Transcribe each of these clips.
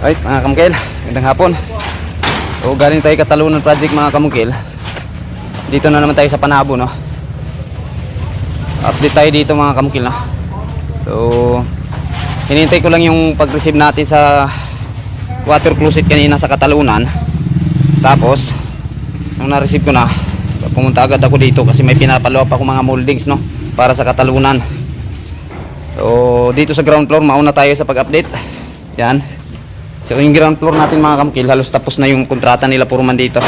Alright mga kamukil, gandang hapon. So galing tayo Katalunan Project mga kamukil. Dito na naman tayo sa Panabo no. Update tayo dito mga kamukil no. So hinintay ko lang yung pag-receive natin sa water closet kanina sa Katalunan. Tapos nung na-receive ko na, pumunta agad ako dito kasi may pinapalo pa ako mga moldings no para sa Katalunan. So dito sa ground floor mauna tayo sa pag-update. Yan. So yung ground floor natin mga kamukil, halos tapos na yung kontrata nila puro man dito.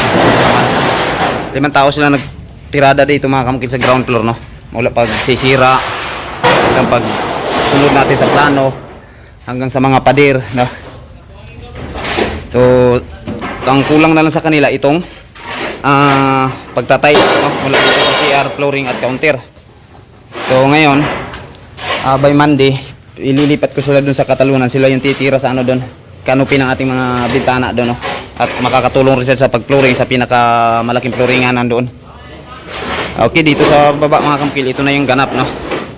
Limang tao sila nagtirada dito mga kamukil sa ground floor no. Mula pag sisira hanggang pag sunod natin sa plano hanggang sa mga pader no. So ang kulang na lang sa kanila itong ah pagtatay no? mula dito sa CR flooring at counter. So ngayon ah, by Monday ililipat ko sila dun sa Katalunan sila yung titira sa ano dun canopy ng ating mga bintana doon no? at makakatulong rin sa pag-flooring sa pinakamalaking flooringan nandoon. Okay dito sa baba mga kampil ito na yung ganap no?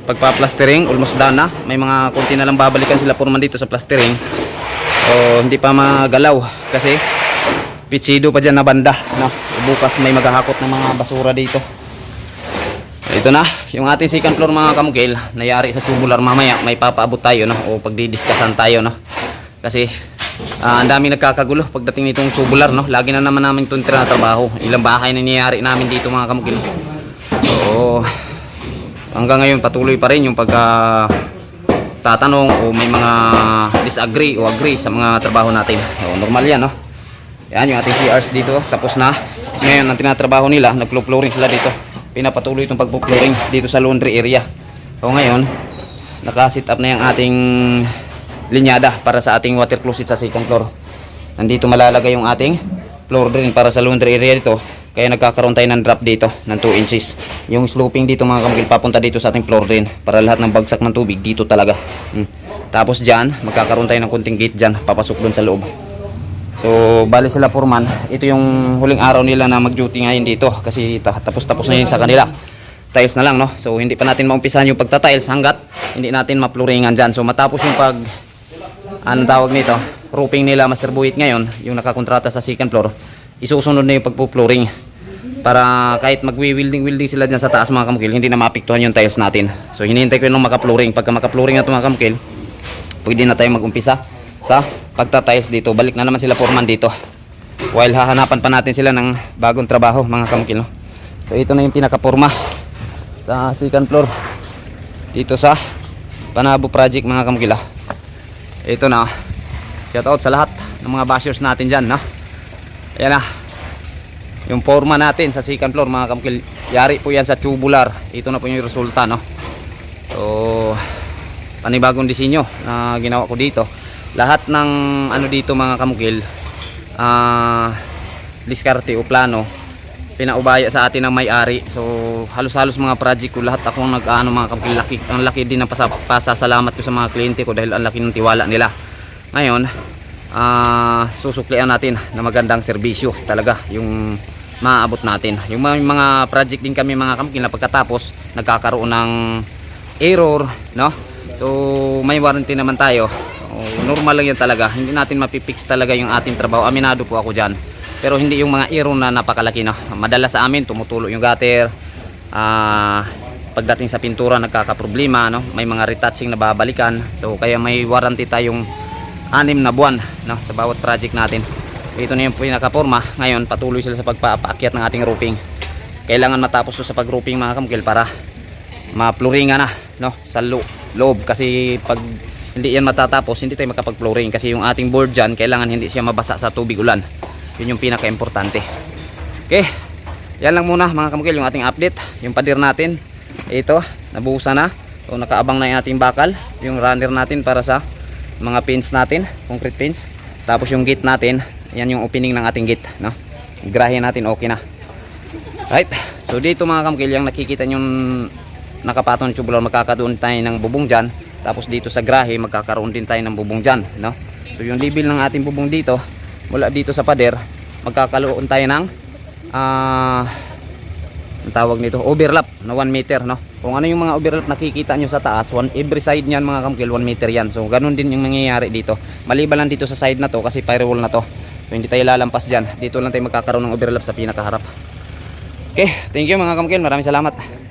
Pagpa-plastering almost done na. May mga konti na lang babalikan sila purman dito sa plastering. O hindi pa magalaw kasi pitsido pa dyan na banda no? bukas may maghahakot ng mga basura dito. Ito na, yung ating second floor mga kamugil, nayari sa tubular. Mamaya, may papaabot tayo no? O pagdidiskasan tayo no. Kasi ah, ang dami nagkakagulo pagdating nitong tubular no. Lagi na naman namin itong trabaho. Ilang bahay na niyari namin dito mga kamugil. So hanggang ngayon patuloy pa rin yung pagka tatanong o may mga disagree o agree sa mga trabaho natin. So normal yan no. Yan yung ating CRs dito, tapos na. Ngayon ang tinatrabaho nila, nagflo-flooring sila dito. Pinapatuloy itong pagpo-flooring dito sa laundry area. So ngayon, naka-sit up na yung ating linyada para sa ating water closet sa second floor. Nandito malalagay yung ating floor drain para sa laundry area dito. Kaya nagkakaroon tayo ng drop dito ng 2 inches. Yung sloping dito mga kamagil papunta dito sa ating floor drain para lahat ng bagsak ng tubig dito talaga. Hmm. Tapos dyan, magkakaroon tayo ng kunting gate dyan, papasok dun sa loob. So, bali sila foreman. Ito yung huling araw nila na mag-duty ngayon dito kasi ta- tapos-tapos na yun sa kanila. Tiles na lang, no? So, hindi pa natin maumpisahan yung pagta-tiles hanggat hindi natin mapluringan dyan. So, matapos yung pag, anong tawag nito, roofing nila Master Buhit ngayon, yung nakakontrata sa second floor, isusunod na yung pagpo-flooring para kahit magwi-welding-welding sila dyan sa taas mga kamukil, hindi na maapektuhan yung tiles natin. So, hinihintay ko yung maka-flooring. Pagka maka-flooring na ito mga kamukil, pwede na tayo mag-umpisa sa pagtatiles dito. Balik na naman sila foreman dito. While hahanapan pa natin sila ng bagong trabaho mga kamukil. No? So ito na yung pinaka-forma sa second floor dito sa Panabo Project mga kamukil. Ito na. Shout out sa lahat ng mga bashers natin dyan. No? Ayan na. Yung forma natin sa second floor mga kamukil. Yari po yan sa tubular. Ito na po yung resulta. No? So panibagong disenyo na ginawa ko dito lahat ng ano dito mga kamukil ah diskarte o plano pinaubaya sa atin ng may-ari. So halos-halos mga project ko lahat ako ang nag-ano mga kamukil laki, ang laki din ng pasa, pasasalamat ko sa mga kliyente ko dahil ang laki ng tiwala nila. Ngayon ah susuklian natin na magandang serbisyo talaga yung maabot natin. Yung mga, mga project din kami mga kamukil na pagkatapos nagkakaroon ng error no? So may warranty naman tayo. Oh, normal lang yan talaga. Hindi natin mapipix talaga yung ating trabaho. Aminado po ako dyan. Pero hindi yung mga error na napakalaki na. Madalas sa amin tumutulo yung gutter. Ah, pagdating sa pintura nagkakaproblema. No? May mga retouching na babalikan. So kaya may warranty tayong anim na buwan no? sa bawat project natin. Ito na yung pinakaporma. Ngayon patuloy sila sa pagpapaakyat ng ating roofing. Kailangan matapos to sa pag-roofing mga kamukil para mapluringan na no sa lo loob kasi pag hindi yan matatapos hindi tayo makapag-flooring kasi yung ating board dyan kailangan hindi siya mabasa sa tubig ulan. Yun yung pinaka-importante. Okay yan lang muna mga kamukil yung ating update yung padir natin. Ito nabuhusan na. So nakaabang na yung ating bakal yung runner natin para sa mga pins natin concrete pins. Tapos yung gate natin yan yung opening ng ating gate no? Grahe natin okay na. Right so dito mga kamukil yung nakikita yung nakapatong tubular magkakaroon tayo ng bubong dyan tapos dito sa grahe magkakaroon din tayo ng bubong dyan no? so yung level ng ating bubong dito mula dito sa pader magkakaroon tayo ng ang tawag nito overlap na 1 meter no? Kung ano yung mga overlap nakikita nyo sa taas one, every side niyan mga kamukil 1 meter yan. So ganun din yung mangyayari dito. Maliban lang dito sa side na to kasi firewall na to. So hindi tayo lalampas dyan. Dito lang tayo magkakaroon ng overlap sa pinakaharap. Okay thank you mga kamukil maraming salamat